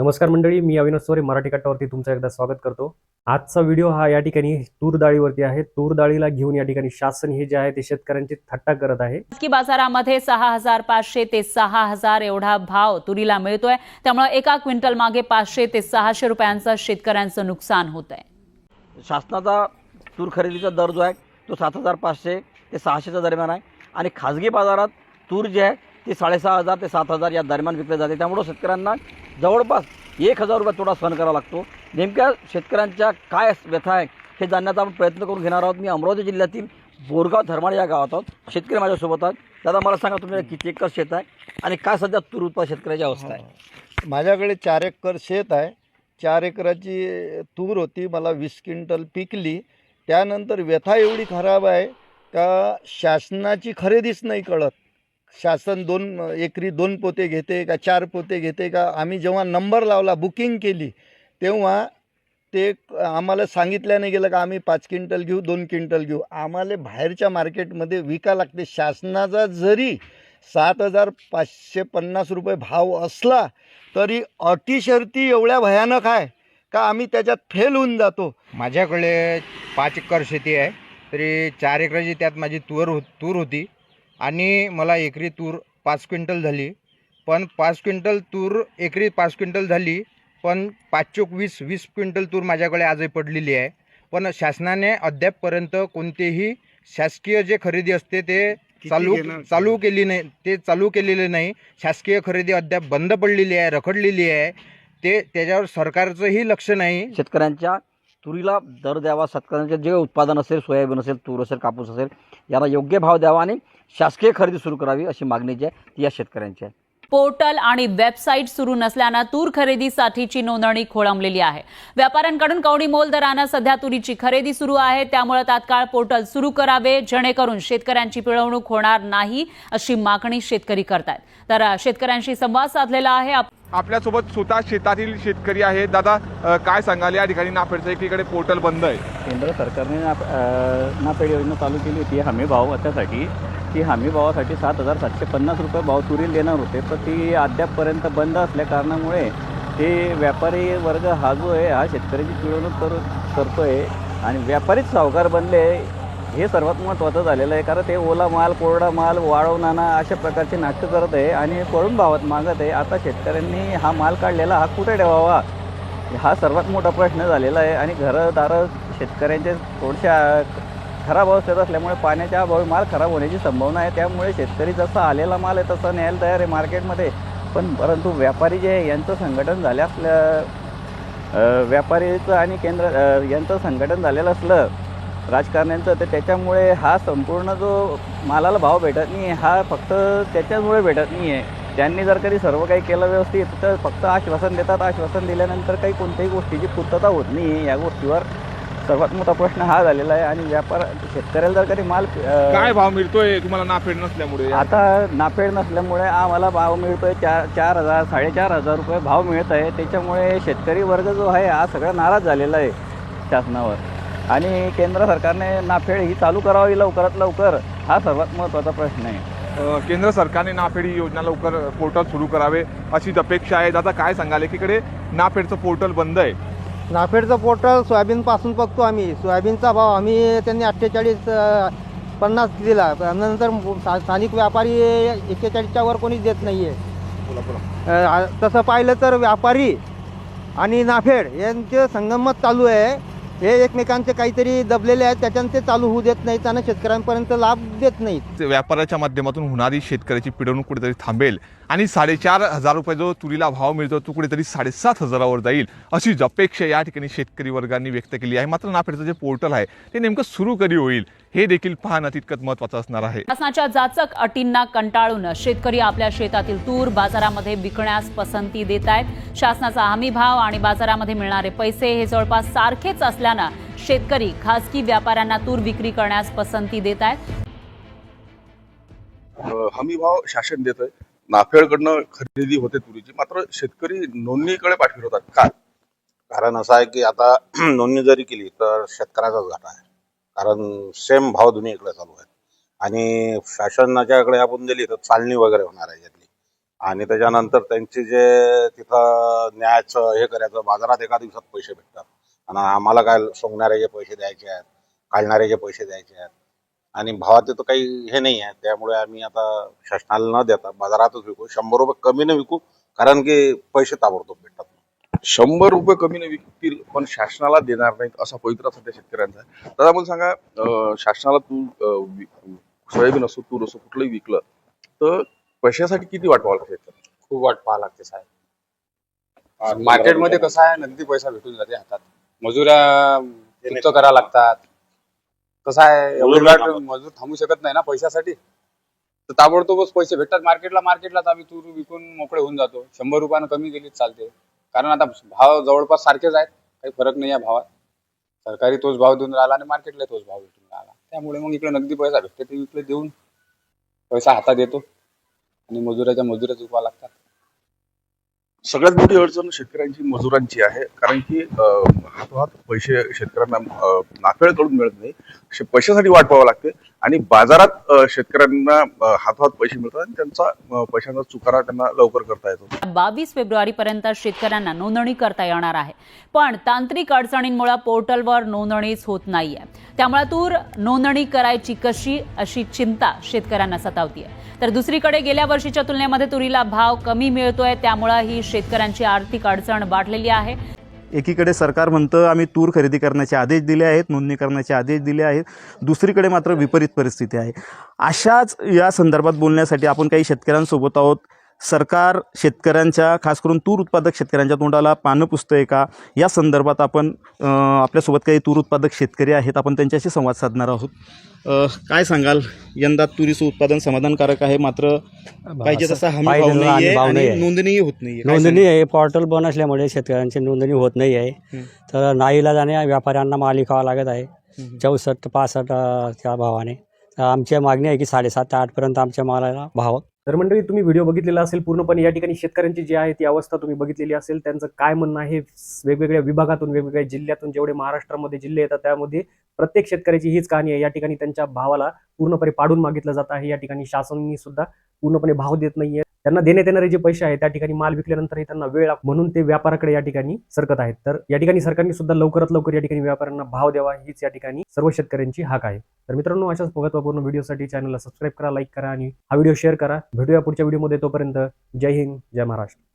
नमस्कार मंडळी मी अविनाश सोरे मराठी कट्टावरती तुमचं एकदा स्वागत करतो. आजचा व्हिडिओ हा या ठिकाणी तूर डाळीवरती आहे. तूर डाळीला घेऊन या ठिकाणी शासन हे जे आहे ते शेतकऱ्यांची थट्टा करत आहे. खासगी बाजारामध्ये सहा हजार पाचशे ते सहा हजार एवढा भाव तुरीला मिळतोय. त्यामुळे एका क्विंटल मागे पाचशे ते सहाशे रुपयांचं शेतकऱ्यांचं नुकसान होत आहे शासनाचा तूर खरेदीचा दर जो आहे तो सात हजार पाचशे ते सहाशेच्या दरम्यान आहे. आणि खाजगी बाजारात तूर जे आहे ते साडेसहा हजार ते सात हजार या दरम्यान विकले जाते. त्यामुळं शेतकऱ्यांना जवळपास एक हजार रुपये थोडा सहन करावा लागतो. नेमक्या शेतकऱ्यांच्या काय व्यथा आहे हे जाणण्याचा आपण प्रयत्न करून घेणार आहोत. मी अमरावती जिल्ह्यातील बोरगाव धर्माड या गावात आहोत शेतकरी माझ्यासोबत आहेत. दादा मला सांगा तुमच्या किती एकर शेत आहे आणि काय सध्या तूर उत्पादन शेतकऱ्याची अवस्था आहे? माझ्याकडे चार एकर शेत आहे. चार एकराची तूर होती. मला वीस क्विंटल पिकली. त्यानंतर व्यथा एवढी खराब आहे का शासनाची खरेदीच नाही कळत. शासन दोन एकरी दोन पोते घेते का चार पोते घेते का? आम्ही जेव्हा नंबर लावला बुकिंग केली तेव्हा ते आम्हाला सांगितल्याने गेलं का आम्ही पाच क्विंटल घेऊ दोन क्विंटल घेऊ. आम्हाला बाहेरच्या मार्केटमध्ये विका लागते. शासनाचा जरी सात हजार पाचशे पन्नास रुपये भाव असला तरी अटी शर्ती एवढ्या भयानक आहे का आम्ही त्याच्यात फेल होऊन जातो? माझ्याकडे पाच एकर शेती आहे तरी चार एकराची त्यात माझी तूर हो तूर होती. आणि मला एकरी तूर पाच क्विंटल झाली. पण पाच क्विंटल तूर एकरी पाच क्विंटल झाली पण पाच चोक वीस वीस क्विंटल तूर माझ्याकडे आजही पडलेली आहे. पण शासनाने अद्यापपर्यंत कोणतेही शासकीय जे खरेदी असते ते चालू चालू केली नाही. ते चालू केलेले नाही. शासकीय खरेदी अद्याप बंद पडलेली आहे रखडलेली आहे. ते त्याच्यावर सरकारचंही लक्ष नाही. शेतकऱ्यांच्या तुरीला दर द्यावा शेतकऱ्यांचे जे उत्पादन असेल सोयाबीन असेल तूर असेल कापूस असेल याला योग्य भाव द्यावा आणि शासकीय खरेदी सुरू करावी अशी मागणी जी आहे ती या शेतकऱ्यांची आहे. पोर्टल आणि वेबसाईट सुरू नसल्यानं तूर खरेदीसाठीची नोंदणी खोळंबलेली आहे. व्यापाऱ्यांकडून कवडी मोल दरानं सध्या तुरीची खरेदी सुरू आहे त्यामुळे तात्काळ पोर्टल सुरू करावे जेणेकरून शेतकऱ्यांची पिळवणूक होणार नाही अशी मागणी शेतकरी करतायत. तर शेतकऱ्यांशी संवाद साधलेला आहे. आप- आपल्यासोबत स्वतः शेतातील शेतकरी आहेत. दादा काय सांगाल? या ठिकाणी नाफेडचं एकीकडे पोर्टल बंद आहे. केंद्र सरकारने नाप नाफेड योजना चालू केली होती. हमी भाव त्यासाठी ती हमी भावासाठी सात हजार सातशे पन्नास रुपये भाव तुरील देणार होते. पण ती अद्यापपर्यंत बंद असल्या कारणामुळे ते व्यापारी वर्ग हा जो आहे. हा शेतकऱ्याची पिळवणूक करू करतो आहे आणि व्यापारीच सावकार बनले हे सर्वात महत्त्वाचं झालेलं आहे कारण ते ओला माल कोरडा माल वाळवणाना अशा प्रकारचे नाटकं करत आहे आणि करून भावात मागत आहे. आता शेतकऱ्यांनी हा माल काढलेला हा कुठे ठेवावा? हा सर्वात मोठा प्रश्न झालेला आहे आणि घरदारं शेतकऱ्यांचे थोडशा खराब अवस्थेत असल्यामुळे पाण्याच्या अभावी माल खराब होण्याची संभावना आहे. त्यामुळे शेतकरी जसा आलेला माल आहे तसा न्यायला तयार आहे मार्केटमध्ये. पण परंतु व्यापारी जे आहे यांचं संघटन झाले असल्या व्यापारीचं आणि केंद्र यांचं संघटन झालेलं असलं राजकारण्यांचं तर त्याच्यामुळे हा संपूर्ण जो मालाला भाव भेटत नाही आहे हा फक्त त्याच्यामुळे भेटत नाही आहे. त्यांनी जर कधी सर्व काही केलं व्यवस्थित तर फक्त आश्वासन देतात. आश्वासन दिल्यानंतर काही कोणत्याही गोष्टीची पूर्तता होत नाही. या गोष्टीवर सर्वात मोठा प्रश्न हा झालेला आहे. आणि व्यापार शेतकऱ्याला जर कधी माल काय भाव मिळतोय? तुम्हाला नाफेड नसल्यामुळे. आता नाफेड नसल्यामुळे आम्हाला भाव मिळतोय. चार चार हजार साडेचार हजार रुपये भाव मिळत आहे. त्याच्यामुळे शेतकरी वर्ग जो आहे हा सगळा नाराज झालेला आहे शासनावर. आणि केंद्र सरकारने नाफेड ही चालू करावी लवकरात लवकर हा सर्वात महत्त्वाचा प्रश्न आहे. केंद्र सरकारने नाफेड ही योजना लवकर पोर्टल सुरू करावे अशीच अपेक्षा आहे. दादा काय सांगाल? एकीकडे नाफेडचं पोर्टल बंद आहे. नाफेडचं पोर्टल सोयाबीनपासून बघतो आम्ही. सोयाबीनचा भाव आम्ही त्यांनी अठ्ठेचाळीस पन्नास दिला. नंतर सा- स्थानिक व्यापारी एक्केचाळीसच्या वर कोणीच देत नाही आहे तसं पाहिलं तर व्यापारी आणि नाफेड यांचे संगमत चालू आहे. हे एकमेकांचे काहीतरी दबलेले आहेत त्याच्यानं ते चालू होऊ देत नाहीत आणि शेतकऱ्यांपर्यंत लाभ देत नाहीत. व्यापाराच्या माध्यमातून होणारी शेतकऱ्याची पिडवणूक कुठेतरी थांबेल आणि साडेचार हजार रुपये जो तुरीला भाव मिळतो तो कुठेतरी साडेसात हजारावर जाईल अशी अपेक्षा या ठिकाणी शेतकरी वर्गांनी व्यक्त केली आहे. मात्र नाफेडचं जे पोर्टल आहे ते नेमकं सुरू कधी होईल? हे देखील पाहणं तितकंच महत्त्वाचं असणार आहे. शासनाच्या जाचक अटींना कंटाळून शेतकरी आपल्या शेतातील तूर बाजारामध्ये विकण्यास पसंती देत आहेत. शासनाचा हमी भाव आणि बाजारामध्ये मिळणारे पैसे हे जवळपास सारखेच असल्यानं शेतकरी खासगी व्यापाऱ्यांना तूर विक्री करण्यास पसंती देत आहेत. हमी भाव शासन देत आहे नाफेडकडनं खरेदी होते तुरीची. मात्र शेतकरी नोंदणीकडे पाठ फिरवतात का? कारण असं आहे की आता नोंदणी जरी केली तर शेतकऱ्याचाच घाटा आहे. कारण सेम भाव दोन्ही इकडे चालू आहेत. आणि शासनाच्याकडे आपण दिली तर चालणी वगैरे होणार आहे यातली. आणि त्याच्यानंतर त्यांचे जे तिथं न्यायाचं हे करायचं बाजारात एका दिवसात पैसे भेटतात. आणि आम्हाला काय सोंगणाऱ्याचे पैसे द्यायचे आहेत काढणाऱ्याचे पैसे द्यायचे आहेत. आणि भावात तर काही हे नाही आहे. त्यामुळे आम्ही आता शासनाला न देता बाजारातच विकू. शंभर रुपये कमीनं विकू कारण की पैसे ताबडतोब भेटतात. शंभर रुपये कमीने विकतील पण शासनाला देणार नाहीत असा पवित्रा सध्या शेतकऱ्यांचा दादा मला सांगा शासनाला वि- सोयाबीन असो तूर असो कुठलंही विकलं तर पैशासाठी किती वाट पाहावं लागते? खूप वाट पाहा लागते साहेब. मार्केटमध्ये कसं आहे नगदी पैसा भेटून जाते हातात. मजुऱ्या करा लागतात. कसं आहे मजूर थांबू शकत नाही ना पैशासाठी? तर ताबडतोबच पैसे भेटतात. मार्केटला मार्केटलाच आम्ही तूर विकून मोकळे होऊन जातो. शंभर रुपयानं कमी गेलीच चालते. कारण आता भाव जवळपास सारखेच आहेत. काही फरक नाही आहे भावात. सरकारी तोच भाव देऊन राहिला आणि मार्केटला तोच भाव भेटून राहिला. त्यामुळे मग इकडे नगदी पैसा भेटते ते इकडे देऊन पैसा हातात येतो आणि मजुराच्या मजुऱ्या चुकवा लागतात. सगळ्यात मोठी अडचण शेतकऱ्यांची मजुरांची आहे. कारण की हातोहात पैसे शेतकऱ्यांना अं, नाफेडकडून मिळत नाही. पैशासाठी वाट पाहावं लागते. आणि बाजारात शेतकऱ्यांना हातोहात पैसे मिळतात आणि त्यांचा पैशांचा चुकारा त्यांना लवकर करता येतो. बावीस फेब्रुवारीपर्यंत शेतकऱ्यांना नोंदणी करता येणार आहे. पण तांत्रिक अडचणींमुळे पोर्टलवर नोंदणीच होत नाहीये. त्यामुळे तूर नोंदणी करायची कशी अशी चिंता शेतकऱ्यांना सतावतीये. तर दुसरीकडे गेल्या वर्षीच्या तुलनेमध्ये तुरीला भाव कमी मिळतोय त्यामुळे ही शेतकऱ्यांची आर्थिक अडचण वाढलेली आहे. एकीकडे सरकार म्हणतं आम्ही तूर खरेदी करण्याचे आदेश दिले आहेत नोंदणी करण्याचे आदेश दिले आहेत. दुसरीकडे मात्र विपरीत परिस्थिती आहे. अशाच या संदर्भात बोलण्यासाठी आपण काही शेतकऱ्यांसोबत आहोत. सरकार शेतकऱ्यांच्या खास करून तूर उत्पादक शेतकऱ्यांच्या तोंडाला पानं पुसतं आहे का? या संदर्भात आपण आपल्यासोबत काही तूर उत्पादक शेतकरी आहेत. आपण त्यांच्याशी संवाद साधणार आहोत. काय सांगाल? यंदा तुरीचं उत्पादन समाधानकारक आहे मात्र पाहिजे तसा हमी भाव नाही आणि. नोंदणीही होत नाही नोंदणी आहे पोर्टल बंद असल्यामुळे शेतकऱ्यांची नोंदणी होत नाही आहे. तर नाईला जाणे व्यापाऱ्यांना माल विकावा लागत आहे. चौसष्ट पासष्ट त्या भावाने. आमची मागणी आहे की साडेसात ते आठपर्यंत आमच्या मालाला भाव तर मंडळी तुम्ही व्हिडिओ बघितलेला असेल पूर्णपणे या ठिकाणी शेतकऱ्यांची जी आहे ती अवस्था तुम्ही बघितलेली असेल त्यांचं काय म्हणणं आहे? वेगवेगळ्या विभागातून वेगवेगळ्या जिल्ह्यातून जेवढे महाराष्ट्रामध्ये जिल्हे येतात त्यामध्ये प्रत्येक शेतकऱ्याची हीच कहाणी आहे. या ठिकाणी त्यांच्या भावाला पूर्णपणे पाडून मागितलं जात आहे. या ठिकाणी शासननी सुद्धा पूर्णपणे भाव देत नाहीये. त्यांना देण्यात येणारे जे पैसे आहेत त्या ठिकाणी माल विकल्यानंतरही त्यांना वेळ म्हणून ते व्यापाराकडे या ठिकाणी सरकत आहेत. तर या ठिकाणी सरकारने सुद्धा लवकरात लवकर या ठिकाणी व्यापाऱ्यांना भाव द्यावा हीच या ठिकाणी सर्व शेतकऱ्यांची हाक आहे. तर मित्रांनो अशाच महत्त्वपूर्ण व्हिडिओसाठी चॅनलला सबस्क्राईब करा लाईक करा आणि हा व्हिडिओ शेअर करा. भेटूया पुढच्या व्हिडिओमध्ये तोपर्यंत जय हिंद जय महाराष्ट्र.